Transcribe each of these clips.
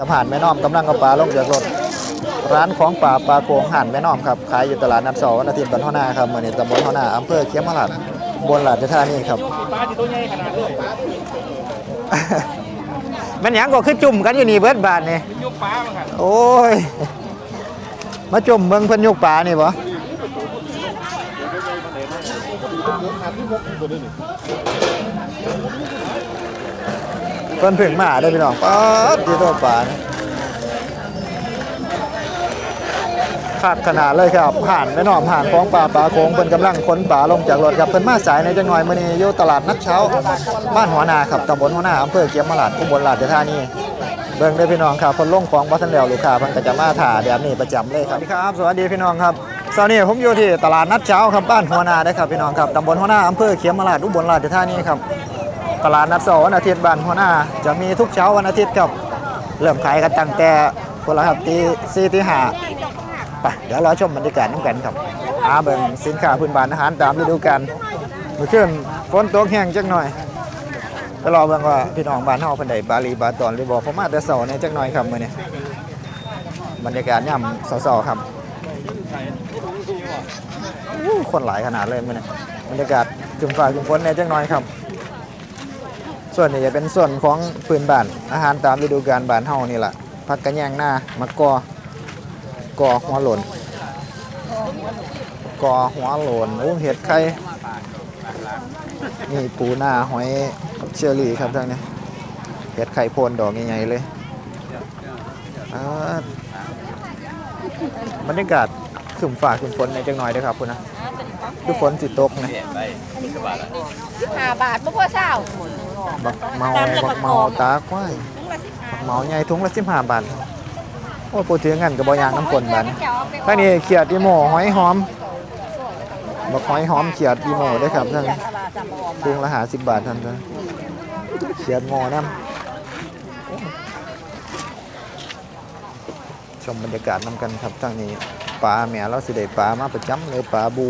จะผ่านแม่น้อมกำลังเอาปลาลงจากรถร้านของป่าปลาโกงห่านแม่น้อมครับขายอยู่ตลาดนัดเสาร์วันอาทิตย์บันท่อนาครับมื่อนี้ตำบลท่อนาอำเภอเขียมพลาดบนหลาดท่านี่ครับปลาที่ตัวใหญ่ขนาดเลยมันหยังก็คือจุ่มกันอยู่นี่เบิดบาทนี่ยกปลามาครับโอ้ยมาจุ่มเบิ่งเพิ่นยกปลานี่บ่ เพิ่นเพิ่งมาได้พี่น้องป๊าดที่ตัวปลานขาดขนาดเลยครับผ่านแม่น้อมผ่านของปลาปลาโค้งเพิ่นกำลังขนปลาลงจากรถครับเพิ่นมาสายในจังหน่อยมื้อนี้อยู่ตลาดนัดเช้า บ้านหัวนาครับตำบลหัวนาอำเภอเกียมมาลาดอุบลราชธานีเบิ่งเด้พี่น้องครับคนลงของบัทันแล้วลูกค้าเพิ่นก็จะมาถ่าแบบนี้ประจำเลยครับครับสวัสดีพี่น้องครับเช้านี้ผมอยู่ที่ตลาดนัดเช้าครับบ้านหัวนาเด้ครับพี่น้องครับตำบลหัวนาอำเภอเขียมมาลาดอุบลราชธานีครับ ตลาดนัดเสาร์วันอาทิตย์บ้านหัวหน้า จะมีทุกเช้าวันอาทิตย์ครับ เริ่มขายกันตั้งแต่คนละครับตีสี่ตีห้าไปเดี๋ยวเราชมบรรยากาศน้ำกันครับหาเบิ่งสินค้าพื้นบ้านอาหารตามฤดูกาลเมื่อคืนฝนตกแห้งจักหน่อยก็รอเบิ่งว่าพี่น้องบ้านเฮาเพิ่นได้บาลีบาตอนหรือบ่ผมมาแต่เช้าเนี่ยจักหน่อยครับมื้อนี้บรรยากาศยามเช้าๆครับคนหลายขนาดเลยมื้อนี้บรรยากาศครึมฟ้าครึมฝนเนี่ยจักหน่อยครับ ส่วนนี้จะเป็นส่วนของพื้นบ้านอาหารตามฤดูกาลบ้านเฮานี่แหละผักกระแยงหน้ามะกอกอหัวหล่นกอหัวหล่นโอ้เห็ดไข่นี่ปูหน้าหอยเชอรี่ครับทางนี้เห็ดไข่โพนดอกใหญ่ๆเลยอ่าบรรยากาศขึ้นฝ่าขึ้นฝนในจังหน่อยด้อครับคุณนะคือฝนสิตกนะห้าบาทบ่พอเช้า บักเมาบักเมาตาควายบักเมาใหญ่ถุงละสิบห้าบาทโอ้พูดถึงกันกับบอยางน้ำกลนบัดนทางนี้เขียดอีโมหอยหอมบักหอยหอมเขียดอีโมเด้อครับท่านถุงละหาสิบบาทท่านจ้ะเขียดงอน้ำชมบรรยากาศนำกันครับทางนี้ปลาแม่เราสิได้ปลามาประจำเลยปลาบู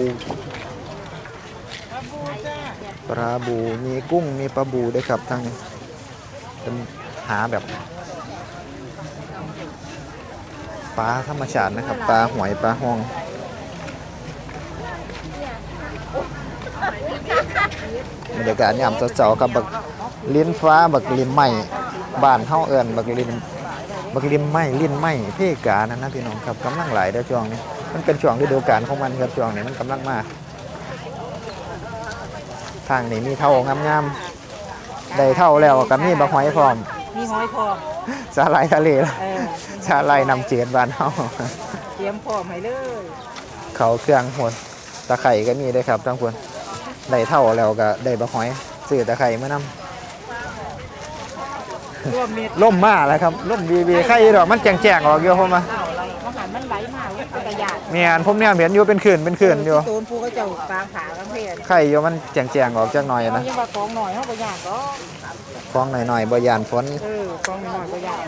ปลาบู มีกุ้ง มีปลาบูด้วยครับทางนี้เป็นหาแบบปลาธรรมชาตินะครับ ปลาหอยปลาห้อง บรรยากาศยามเช้าๆครับบักลิ้นฟ้าบักลิมไหม้บ้านเฮาเอิ้นบักลินบักลิมไหม้ลิ้นไหม้เพกานั่นนะพี่น้องครับกำลังไหลายเด้อช่วงนี้ มันเป็นช่วงฤดูกาลของมันครับช่วงนี้มันกำลังมา ทางนี้มีเท่างามๆได้เท่าแล้วก็มีบักหอยพร้อม มีหอยพอสาหร่ายทะเลล่ะเออสาหร่ายนำเจียนบ้านเฮาเตรียมพร้อมให้เลยเขาเครื่องหดตะไคร่ก็มีด้วยครับทั้งคนได้เท่าแล้วก็ได้บักหอยซื้อตะไคร่มานำรวมเม็ดล่มมาแล้วครับล่มบีบีไข่ดอกมันแจงๆออกอยู่ผมมาข้าวอะไรอาหารมันไหลมาเว้ย เป็นกระยาดเมียนผมเนี่ยเห็นอยู่เป็นขืนเป็นขืนอยู่ ตูนผู้ก็เจ้าปางขากังเพนไข่อยู่มันแจงๆออกจักหน่อยเอานะยังว่าของหน่อยเฮาบ่ยากก็ฟองหน่อยๆบ่ยานฝน เออของหน่อยบ่ยาก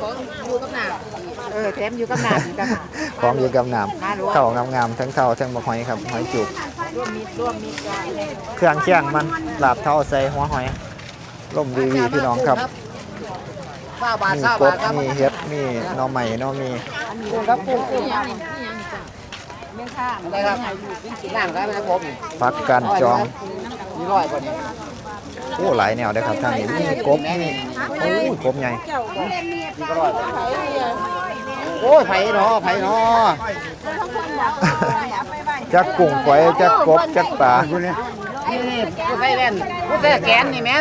ของอยู่กับน้ำเออแถมอยู่กับน้ำอีกต่างหากของอยู่กับน้ำเข่างามๆทั้งเข่าทั้งบักหอยครับหอยจุก ร่วมมิตรร่วมมิตรกันเครื่องเคียงมันลาบเท่าใส่หัวหอยล่มบีบีพี่น้องครับ ข้าวบาทมีข้าวกบาบทครับมีเห็ดมีหน่อใหม่น่อมีกุ้งครับกุ้งกุ้งยังนี่ยังนี่จ้ะ เมี่ยงข้างอะไรครับน้ำครับนะครับผมพักการจองมีร้อยกว่านี้โอ้หลายแนวเลยครับทางนี้มีกบมีโอ้ยกบใหญ่โอ้ยไผ่เนาะไผ่เนาะจักกุ้งก๋วยจักกบจักปลานี่ผู้ใส่แว่นผู้ใส่แกนนี่แม่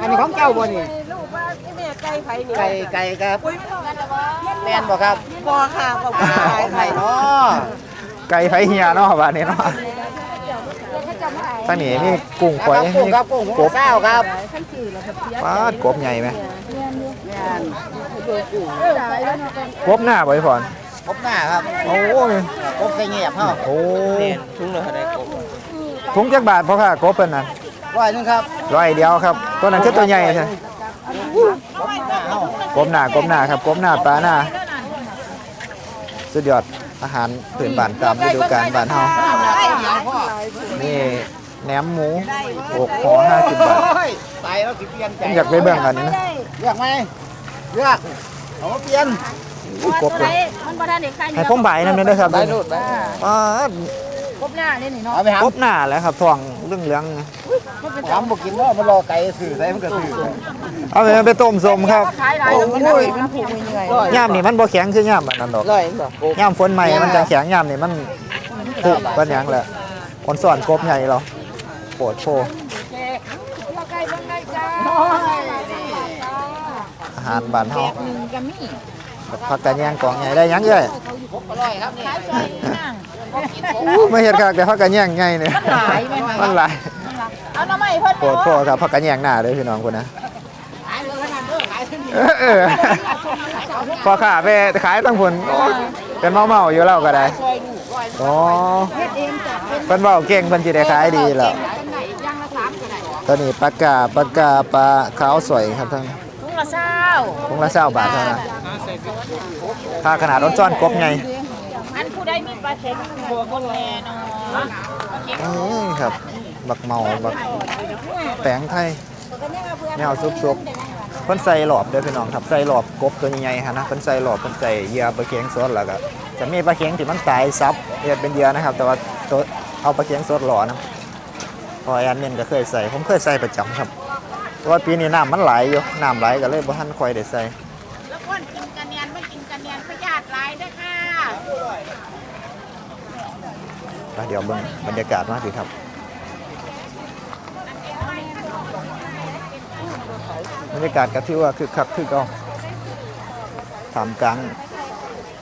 อันนี้ของเจ้าบ่นี่ไก่ไก่ครับแม่นบ่ครับพอค่ะขอบคุณอ่าค่ะของไผ่เนาะไก่ไผเฮียเนาะบ้านนี้เนาะทางนี้มีกุ้งก๋วยครับกุ้งมีครับกุ้งกบเก้าครับปลาดกบใหญ่ไหมแม่นกบหน้าบ่อยพอนครบหน้าครับ โอ้ยครบใส่เงียบเฮาโอ้ถุงเท่าไหร่ครบถุงจักบาทเพ่อค่ะกบเป็นนั่นร้อยนึงครับร้อยเดียวครับตัวนั้นคือตัวใหญ่ใช่ครบหน้าเฮากบหน้ากบหน้าครับกบหน้าปลาหน้าสุดยอด อาหารพื้นบ้านตามฤดูกาลบ้านเฮานี่แหนมหมูอกห่อ50บาทโอ้ยตายแล้วสิเปลี่ยนใจผมอยากไปเบิ่งอันนี้นะเลือกไหมเลือกเอามาเปลี่ยนอุ้ยกบเลยมันบ่ได้เด็กใครให้ผมใบนั่นเลยนะครับได้รูดได้อ่าครบหน้านี่นี่เนาะเอาไปหากบหน้าแหล้วครับทอง เรื่องเหลืองๆถามบ่กินว่ามันรอไก่สื่อใส่มันก็สื่อเอาไปไปต้มสมครับขายหลายแล้วมันน่ะมันผูกเหนื่อยย่ามนี่มันบ่แข็งคือย่ามอันนั้นดอกร้อยบ่ย่ามฝนใหม่มันจะแข็งย่ามนี่มันผุปันหยังแหละคนสอนกบใหญ่เราโปวดโพอาหารบ้านเฮา หนึ่งก็มีผักกะแยงกองใหญ่ได้หยังเอ้ยร้อยครับขายซอยห้างอู้มาเฮ็ดคักแต่ผักกะแยงใหญ่นี่หลายไหมมันหลายเอาหน่อไม้เพิ่นโปวดโพครับผักกะแยงหน้าเด้อพี่น้องพุ่นนะขายเลยขนาดเด้อขายทั้งนี้เออเออพอขาไปขายตั้งพุ่นโอ้ยเป็นเมาๆอยู่แล้วก็ได้ซอยลูกร้อยอ๋อเฮ็ดเองจ้ะเป็นเพิ่นเว้าเก่งเพิ่นสิได้ขายดีแล้วย่างละสามก็ได้ตอนนี้ปลากาปลากาปลาขาวสวยครับทั้งถุง ละเช้าถุงละเศร้าบาทเท่านั้นค่าขนาดรถจ้อนกบไงอันผู้ใดมีปลาเค็มบัวคนแน่นอนนี่ครับ บักเมาบักแปงไทยแนวซุบๆเพิ่นใส่หลอบเด้อพี่น้องครับใส่หลอบกบตัวใหญ่ๆฮะนะเพิ่นใส่หลอบเพิ่นใส่เหยื่อปลาเค็งสดแล้วก็จะมีปลาเค็งที่มันตายซับเฮ็ดเป็นเหยื่อนะครับ แต่ว่าตัวเอาปลาเค็งสดหล่อนะพอแอนเมนก็เคยใส่ผมเคยใส่ประจำครับแต่ ว่าปีนี้น้ำมันไหลอยู่น้ำไหลก็เลยบ่ทันค่อยได้ใส่แล้วคนกินกันเนียนไม่กินกันเนียนพยาธิหลายเด้อค่ะแล้วเดี๋ยวเบิ่งบรรยากาศมากสิครับบรรยากาศก็ถือว่าคึกคักคือเก็ถามกลาง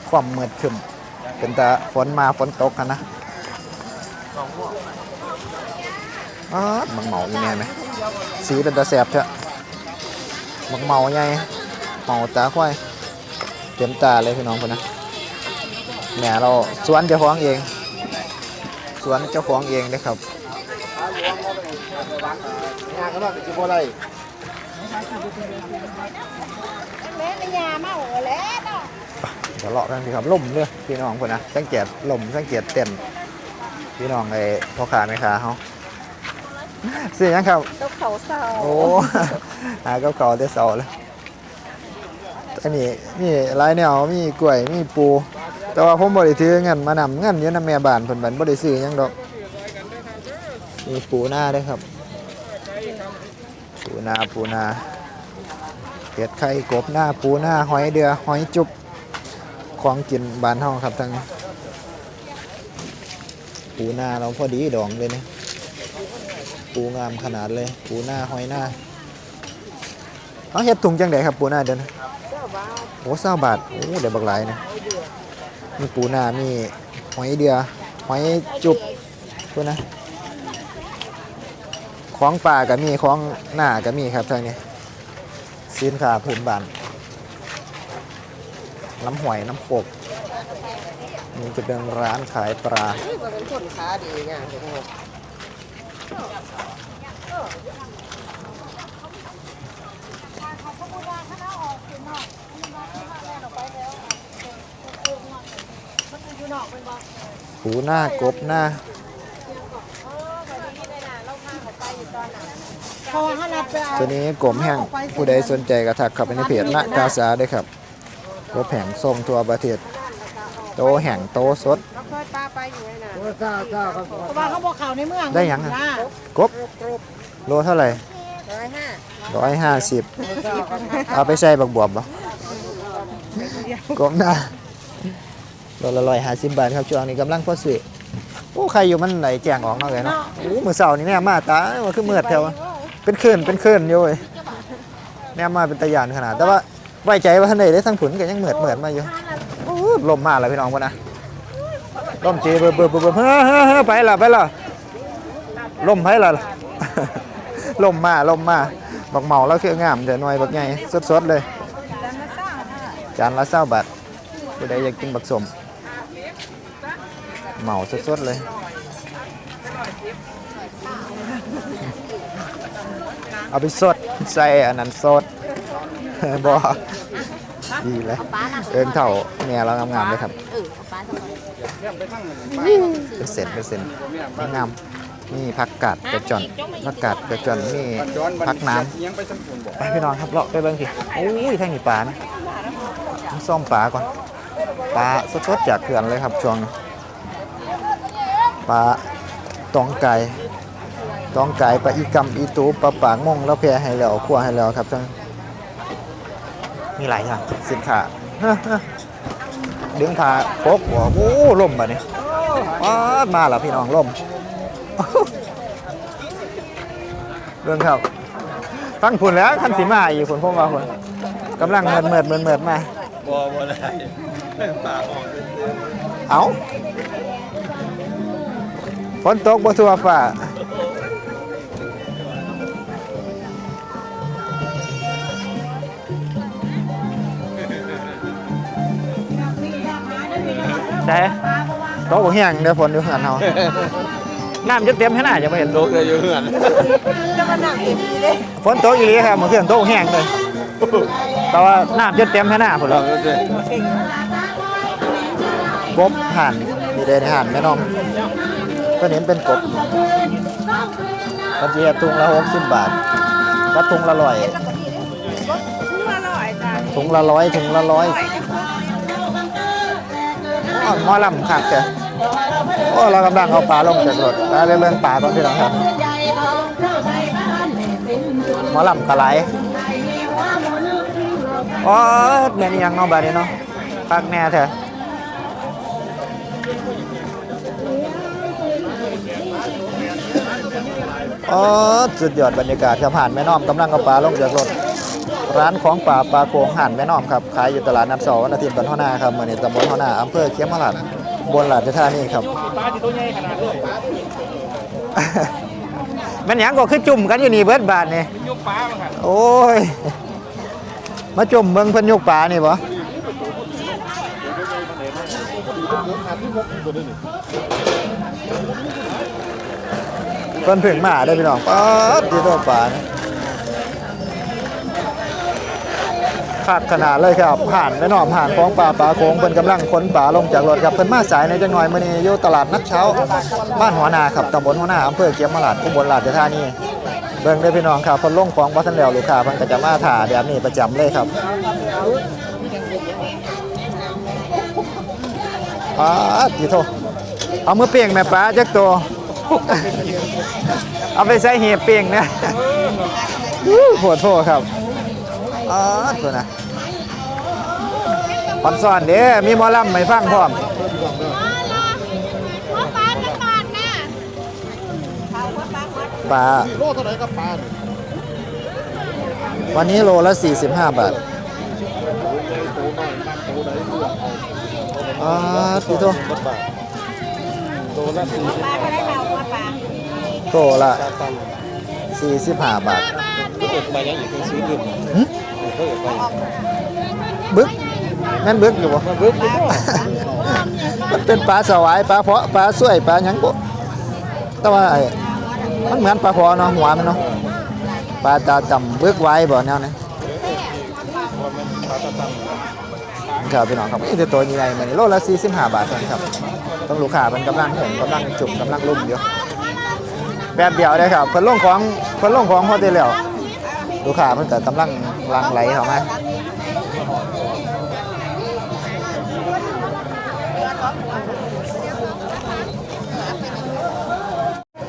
ความมืดครึมเป็นแต่ฝนมาฝนตกกันนะอ๋อบังเหมาอีแม่ไหม สีเป็นตาแสบเถอะบังเมาใหญ่เหมาตาควายเต็มตาเลยพี่น้องคนนะแหม่เราสวนเจ้าของเอง สวนเจ้าของเองเลยครับงานก็ว่าสิบ่ได้แม่ไม่ยาเมาแล้วเนาะเดี๋ยวเลาะกันสิครับล่มเลยพี่น้องคนนะสังเกตล่มสังเกตเต้นพี่น้องไอ้พ่อค้าแม่ค้าเขา ซื้อหยังครับตกเขาเศร้าโอ้หากับเขาได้เสาเลยอันนี้มีหลายแนวมีกล้วยมีปู แต่ว่าผมบ่ได้ถือเงินมานำเงินอยู่นำแม่บ้านเพิ่นบันบ่ได้ซื้อหยังดอกมีปูหน้าด้วยครับ ปูนาปูนาเห็ดไข่กบหน้าปูหน้าหอยเดือหอยจุบของกินบ้านเฮาครับทั้งนี้ปูนาเราพอดีดองเลยเนี่ย ปูงามขนาดเลย ปูหน้าหอยหน้าเอาเห็ดถุงจังไดครับปูหน้าเดินนะโอ้เศร้าบาทโอ้เดี๋ยวบักหลายนะมีปูหน้ามีหอยเดือหอยจุบพูดนะของป่าก็มีของหน้าก็มีครับทางนี้สินค้าพื้นบ้านน้ำหวยน้ำโขกนี่จะเป็นร้านขายปลาเป็นคนค้าดีไงผมบอ กหูหน้ากบหน้าพอเขานับไปเอาตัวนี้กลมแห้งผู้ใดสนใจก็ทักเข้าไปในเพจณกาซาด้วยครับกบแห้งส่งทั่วประเทศ โตแห้งโตสดเราเคยปลาไปอยู่ไอ้น่ะโอ้ซ่าซ่าครับเพราะว่าเขาบอกเขาในเมืองได้หยังอะนะกบโลเท่าไหร่ร้อยห้าร้อยห้าสิบเอาไปใส่บักบวบบ่กบหน้า โลละร้อยห้าสิบบาทครับช่วงนี้กำลังพอซื้อโอ้ใครอยู่มันไหลแจงออกเนาะเลยเนาะโอ้มือเสาร์นี่แม่มาตาว่าคือเมือดแถวอะเป็นคลื่นเป็นคลื่นอยู่เว้ยแม่มาเป็นตะยานขนาด แต่ว่าไว้ใจว่าท่านใดได้ทั้งผุนก็ยังเหมือดเหมือดมาอยู่โอ้ลมมาแล้วพี่น้องพอนะลมเจเบอร์เบอร์เบอร์เบอร์เฮ้อเฮ้อเฮ้อไปละไปละลมไปละลมมาลมมาบักเหมาแล้วคืองามเดี๋ยวหน่วยบักใหญ่สดๆเลย จานละเศร้าบาทผู้ใดอยากกินบักสม เหมาสดๆเลยเอาไปสดใส่อันนั้นสดบอดีเลยเอินเท่าแม่เรางามๆเลยครับเออเอาปลาสักหน่อยเป็นเศษเป็นงามมีผักกาดกระจอนผักกาดกระจอนมีผักน้ำไปพี่น้องครับเลาะไปเบิ่งสิโอ้ยแท่งนี่ปลานะซ่อมปลาก่อนปลาสดๆจากเขื่อนเลยครับช่วงนี้ ปลาตองไก่ตองไก่ปลาอีกำอีตูปลาปากม่งแล้วแพรให้แล้วคั่วให้แล้วครับท่านมีหลายอย่างสินค้าดึงขาปกหัวโอ้ล่มแบบนี้ป๊ามาแล้วพี่น้องล่มเรื่องครับตั้งผุนแล้วคันสีมาอีกผุนพวกเราผุนกำลังเมิดเมิดเมิดเมิดมาบ่บ่ได้ป่าออกเอา ฝนตกบ่ทั่วฟ้าใช่ตกบ่แห้งเดี๋ยวฝนอยู่หันเฮาน้ำจะเต็มให้หน้าจะไม่เห็นโลกเลยอยู่เหือนฝนตกอีหลีครับเมื่อคืนตกแห้งเลยแต่ว่าน้ำจะเต็มให้หน้าพุ่นแล้วกบห่านมีเดนห่านแม่น้อง ตัวนี้เป็นกบกระเจี๊ยบถุงละหกสิบบาทวัดถุงละร้อยถุงละร้อยถุงละร้อยอ้อหมอลำขาดเจ้ะโอ้เรากำลังเอาปลาลงจากรถไปเรื่องปลาก่อนพี่น้อครับหมอลำกระไหลอ๋อแม่นอิหยังเนาบาดนี้เนาะคักแน่แท้อ๋ อสุดยอดบรรยากาศครับห่านแม่น้อมกำลังเอาปลาลงจากรถร้านของป่าปลาโขงห่านแม่น้อมครับขายอยู่ตลาดนัดเสาร์วันอาทิตย์บันท่อนาครับมื่อนี้ตำบลท่อนาอำเภอเขียมราชบนหลาดธานีครับปลาที่ตัวใหญ่ขนาดเลยมันหยังก็คือจุ่มกันอยู่นี่เบิดบาทนี่ยกปลาครับโอ้ยมาจุ่มเมืองเพันยกป่านี่บ่ เพิ่นเพิ่งมาได้พี่น้องป๊าดที่ตัวป่านี่ขาดขนาดเลยครับผ่านแม่น้อมผ่านของป่าปลาโขงเพิ่นกำลังขนป่าลงจากรถครับเพิ่นมาสายในจังหน่อยมื้อนี้อยู่ตลาดนัดเช้า บ้านหัวนาครับตำบลหัวนาอำเภอเขียมราชอุบลราชธานีเบิ่งได้พี่น้องครับคนลงของบัทันแล้วลูกค้าเพิ่นก็จะมาถ่าแบบนี้ประจำเลยครับป้าดทีโทเอามือเปียงแม่ป้าจักตัว เอาไปใส่เหียบเปียงนะอู้ปวดโทครับอ๋อตัวนะคอนซ่อนเด้อมีหมอลำไม่ฟังพร้อมหัวปลาจะบาดนะปลาโลเท่าไหร่กับปลาวันนี้โลละ 45 บาทอ๋อทีโทโลละสี่สิบ โตละ45บาทก็เกิดมายังอีกเป็นซื้อดื่มก็เกิดมาบึกแม่นบึกอยู่บ่บึ้บมันเป็นปลาสวายปลาเพาะปลาสวยปลาหยังบ่แต่ว่าไอ้มันเหมือนปลาเพาะเนาะหัวมันเนาะปลาตาต่ำบึกไว้บ่แนวนี้ครับพี่น้องครับนี่คือตัวใหญ่มันนี่โลละ45บาทเท่านั้นครับต้องลูกค้ามันกำลังผมกำลังจุ่มกำลังลุ่มอยู่ แบบเดียวเลยครับเพิ่นลงของเพิ่นลงของพอดีแล้วลูกค้าเพิ่นก็กำลังลังไหลเข้ามา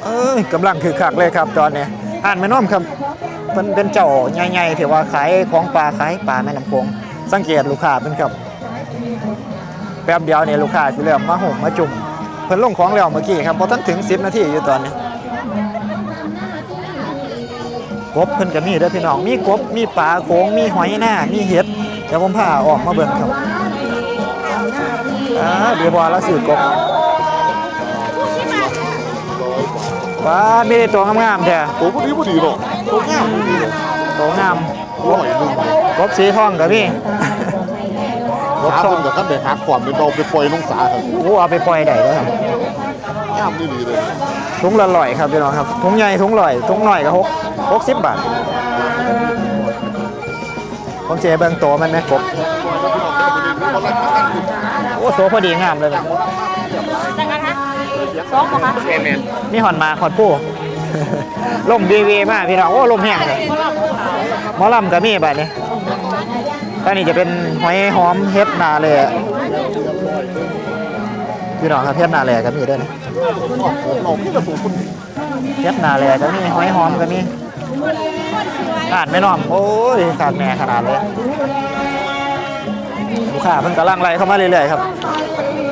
เอ้ยกำลังคือคักเลยครับตอนนี้อ่านแม่น้อมครับมันเป็นเจ้าใหญ่ๆที่ว่าขายของปลาขายปลาแม่น้ำโขงสังเกตลูกค้าเป็นครับ แป๊บเดียวเนี่ยลูกค้าสิเริ่มมาห่มมาจุ่มเพิ่นลงของแล้วเมื่อกี้ครับพอท่านถึง 10 นาทีอยู่ตอนนี้ กบเพิ่นก็มีเด้อพี่น้องมีกบมีปลาโขงมีหอยหน้ามีเห็ดเดี๋ยวผมพาออกมาเบิ่งครับอ่าเดี๋ยวบอละสื่อกบว้ามีแต่ตัวงามๆแท้โอ้พอดีพอดีเนาะตัวงามดีเลยตัวงามอร่อยนึงกบสีทองกับพี่กบหาทอคงนกับขั้นไปหาความเป็นเราไปปล่อยลงสาครับโอ้โหเอาไปปล่อยได้ด้วยครับงามดีเลย ถุงละร้อยครับพี่น้องครับถุงใหญ่ถุงลอยถุงหน่อยก็หกหกสิบบาทผมเจเบิ่งโตมันไหมกบโอ้โตพอดีงามเลยนะมีหอนมาหอนปูล่มดีวีมากพี่น้องโอ้ล่มแห้งเลยหมอลำกับมีบัดนี้ตอนนี้จะเป็นหอยหอมเฮ็ดนาเลย พี่น้องครับเฮ็ดนาแลก็มีด้วยนะเราพี่จะสูงคุณเฮ็ดนาแลก็มีหอยหอมก็มีขาดไม่น้อมโอ้ยขาดแม่ขนาดเลยลูกค้าเพิ่นกำลังไล่เข้ามาเรื่อยๆครับ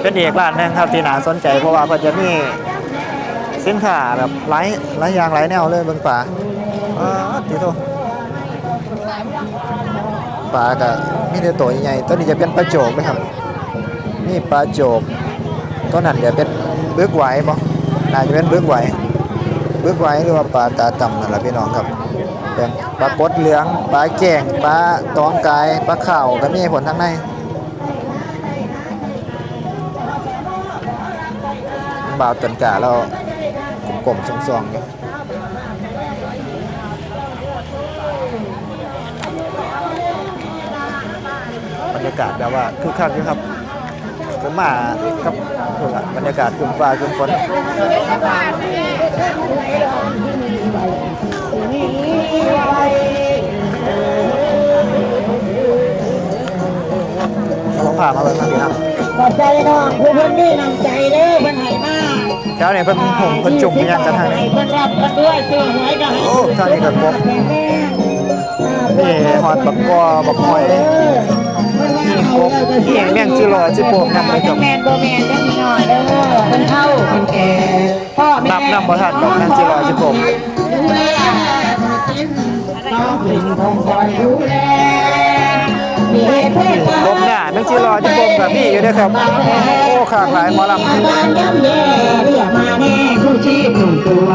เป็นเอกร้านนึงครับที่น่าสนใจเพราะว่าเพิ่นจะมีสินค้าแบบหลายหลายางหลายแนวเลยบิ่งป่าอ๋อติโตปลาก็มีแต่ตัวใหญ่ตัวนี้จะเป็นปลาโจกนะครับ นี่ปลาโจก ตัวนั้นจะเป็นบึกไหวบ่น่าจะเป็นบึกไหวบึกไหวหรือว่าปลาตาต่ำนั่นแหละพี่น้องครับปลากดเหลืองปลาแก่งปลาตองกายปลาข่าวก็มีผลทั้งในบ่าวตนกาแล้วกลมๆซองๆอยู่บรรยากาศแบบว่าคึกคักอยู่ครับผมมากับ บรรยากาศกลุ่มฟ้ากลุ่มฝนเราผ่ามาเบิ่งทางนี้ครับขอบใจน้องผู้เพิ่นนี่นำใจเด้อเพิ่นให้มาแถวนี้เพิ่นหงเพิ่นจุ่มอิหยังกันทางนี้เพิ่นรับกันด้วยซื้อหวยก็ให้โอ้ทางนี้ก็กบนี่หอดบักกอบักหอย นี่กบนี่แม่งจิรอจิโปกนำไปกับแม่นบ่แม่นจังหน่อยเด้อเพิ่นเฒ่าเพิ่นแก่พ่อแม่นับนำบ่ทันดอกแม่งจิรอจิโปกต้องถึงคงคอยดูแลลกบหน้าแม่งจิรอจิโปกกับพี่อยู่ด้อครับโอ้ขากหลายหมอลำบ้านย่ำแย่เรียมาแน่ผู้ชีพหนุ่มตัว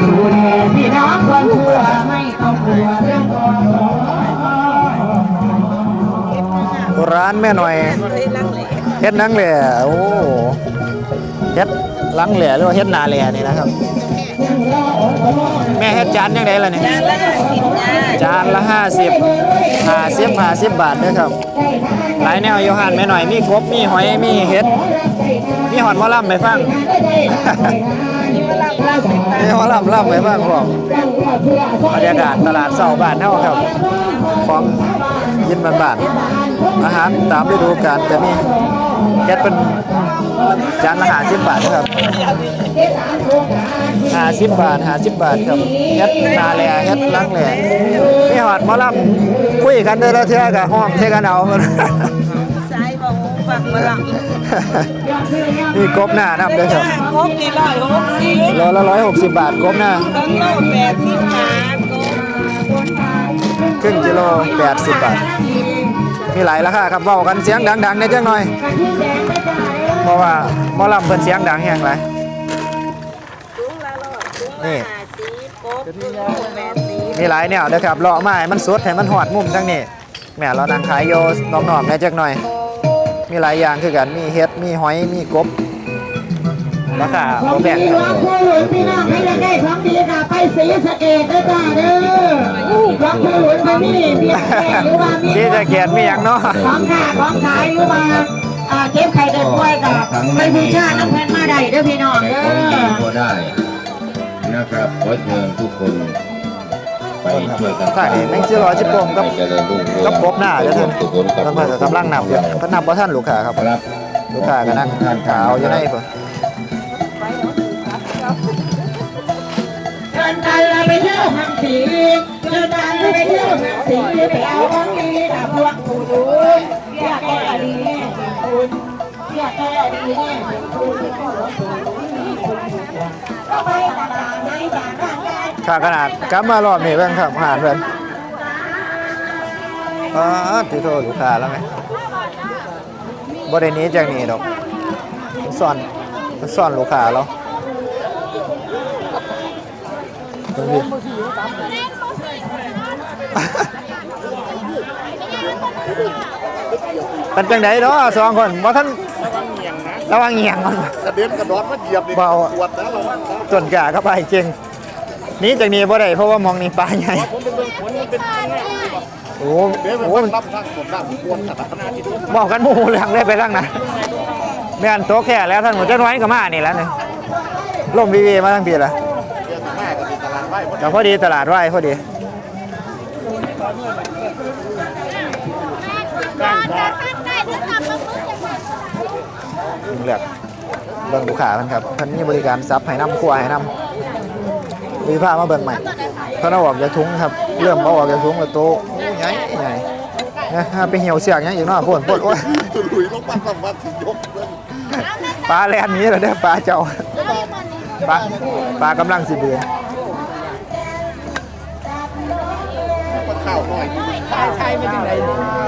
ดูแลพี่น้องคนทั่วไม่ต้องกลัว รื่องกองร้านแม่หน่อยเฮ็ดนังแหล่โอ้เฮ็ดลังแหล่หรือว่าเฮ็ดนาแหล่นี่นะครับ แม่เฮ็ดจานยังไงล่ะนี่จานละ50 50 50บาทเด้อครับหลายแนวอยู่หันแม่หน่อยมีกบมีหอยมีเห็ดมีหอนหมอลำไปฟังมีหมอลำลำไปฟังพร้อมบรรยากาศตลาดเสาบ้านเฮาครับ ของยินบ้านๆ อาหารตามฤดูกาลจะมีเฮ็ดเป็นจานละ50บาทนะครับ50บาท50บาทครับเฮ็ดนาแลเฮ็ดลังแลมีหอดหมอลำคุยกันเด้อละเทื่อก็ห้องใส่กันเอาสายบอกฝักมาหลังนี่กบหน้านับด้วยครับครบกี่ร้อยหกสิบโลละร้อยหกสิบบาทกบหน้าต้นโลแปดสิบห้าก็ครึ่งกิโลแปดสิบบาท มีหลายราคาครับเว้ากันเสียงดังๆในจังหน่อย เพราะว่าหมอลำเพิ่นเสียงดังแฮงหลาย ถุงละร้อยถุงนี่ ละห้าสิบครบถุงละแปดสิบมีหลายแนวเด้อครับเลาะมาให้มันสดให้มันหอดมุมทั้งนี้แหม่เรานั่งขายโยน้องๆในจังหน่อย มีหลายอย่างคือกันมีเฮ็ดมีหอยมีกบ ราคาขอบ่งแพดีงหลวงพ่อหลวงพี่น้องให้ได้ของดีค่ะไปสีสะเกดด้วยจ้าเด้อหลวงพ่อหลวงไปนี่เพียงแค่หรือว่ามีสีสะเกียดมีหยังเนาะ ของขาของขายหรือว่าอ่าเก็บไข่เด็ดกล้วยกับไปบูชาน้ำแพนมาได้เด้อพี่น้องเด้ของดีอ ก็ได้นะครับขอเชิญทุกคน ไปช่วยกันถ่ายแม่งจิรอจิโป่งกับ เจริญรุ่งเรืองกับกบหน้าเด้อท่านทุกคนกับเพิ่นก็กำลังนับอยู่เพิ่นนับบ่ทันลูกค้าครับ ครับลูกค้าก็นั่งขาวอยู่ในพุ่น ไปเที่ยวหังสีเชิญกันเราไปเที่ยวหังสีไปเอาของดีกับพวกผู้ดูเรียกแก่ดีแน่คุณเรียกแก่ดีแน่คุณก็ไปตลาดในบ้านร่างกายค่าขนาดกลับมารอบนี้เบิ่งครับอาหารเพิ่นอ๋อติโทษลูกค้าแล้วไงบ่ได้หนี้จากนี้ดอกซ่อนซ่อนลูกค้าเรา เบิ่งดิเป็นจังไดเนาะสองคนบ่ทันระวังเหียงก่อนกระเด็นกระดอนมาเหยียบนี่เบาปวดนะเราบ้างนะจนกาเข้าไปจริงหนี้จากนี้บ่ได้เพราะว่ามองนี่ปลาใหญ่ผมเป็นเรื่องผลมันเป็นแง่โอ้เดี๋ยวมันโหรับทางผมนั่งปวดขนาดนั้นที่ดูบอกกันหมู่เรื่องได้ไปทางนั้นแม่นโตะแค่แล้วท่านหมดจะน้อยก็มานี่แล้วนี่ล่มวีวีมาทั้งปีละเดี๋ยวแม่ แต่พอดีตลาดไหวพอดีเลือกเบิ่งลูกค้าเพิ่นครับเพิ่นมีบริการซับให้น้ำครัวให้น้ำมีผ้ามาเบิ่งใหม่เพิ่นเอาออกจากถุงครับ เริ่มเอาออกจากถุงแล้วโตใหญ่ใหญ่ไปเหี่ยวเสียกยังอีกเนากพ่นพ่นโอ้ยตุลุยลงมาสามวันยกปลาแลนนี้แล้วเด้อปลาเจ้าปลาปลากำลังสิเบือ ข้าวหน่อยไทยไม่ถึงไหน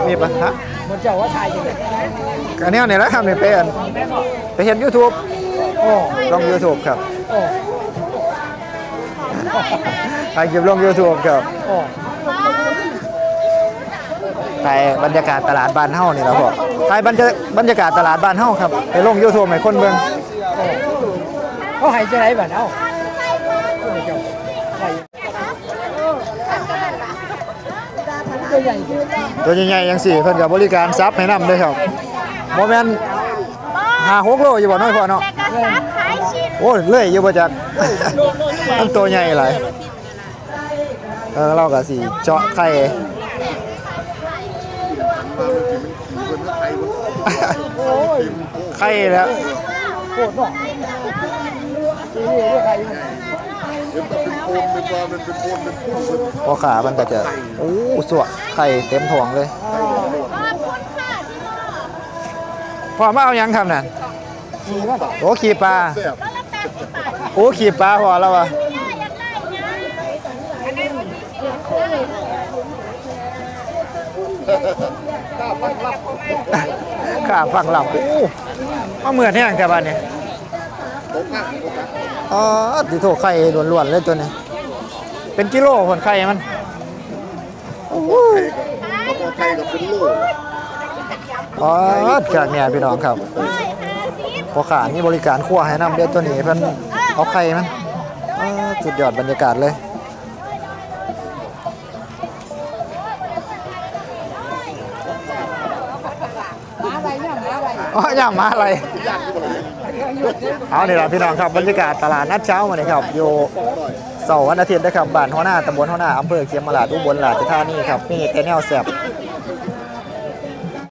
มีปะฮะมันเจ้าว่าไทยจังได๋อันนี้เนี่ยแหละครับนี่ไปอันไปเห็น YouTube โอ้ลง YouTube ครับโอ้ถ่ายคลิปลง YouTube ครับโอ้ถ่ายบรรยากาศตลาดบ้านเฮานี่แหละพ่อถ่ายบรรยาบรรยากาศตลาดบ้านเฮาครับ ไปลง YouTube ให้คนเบิ่งเขาให้จังได๋บัดเอ้าเจ้าไทย ตัวใหญ่ตัวใหญ่ๆจังซี่เพิ่นก็บริการซับให้นำด้วยครับบ่แม่น5 6โลอยู่บ่น้อยพ่อเนาะแต่ก็ซับขายชิ้นโอ้ยเลื่อยอยู่บ่จักมันตัวใหญ่หลายเออเราก็สิเจาะไข่ไข่แล้วโคตรเนาะทีนี้ เรียกใครเดี๋ยวมันเป็นโคนเป็นว่ามันเป็นโคนเป็นพุ่งเป็นพอขามันก็จะโอ้สวะไข่เต็มท้องเลยขอบคุณค่ะที่มาพ่อมาเอาหยังครับน่ะมีว่าโอ้ขี่ปลาแซ่บก็ละแปดสิบบาทโอ้ขี่ปลาพอแล้ววะย่าอยากได้นะอันนั้นวันนี้ขาฟังหลับโอ้มาเหมือนแห้งแต่บ้านนี้ตก อะตกอะอ๋อติโถไข่ล้วนๆเลยตัวนี้เป็นกิโลผลไข่มันโอ้ยก็พอไทยกับเป็นโลอ๋อจากเนี่ยพี่น้องครับพอขามีบริการครัวให้น้ำเด็ดตัวนี้เพิ่นเอาไข่มันสุดยอดบรรยากาศเลยอ๋อย่ามาอะไร เอานี่ยละพี่น้องครับบรรยากาศตลาดนัดเช้ามาเลยครับอยู่เสาร์วันอาทิตย์นะครับบ้านหัวหน้าตำบลหัวหน้าอำเภอเคียมราชอุบลราชธานีครับมีแต่แนวแสบ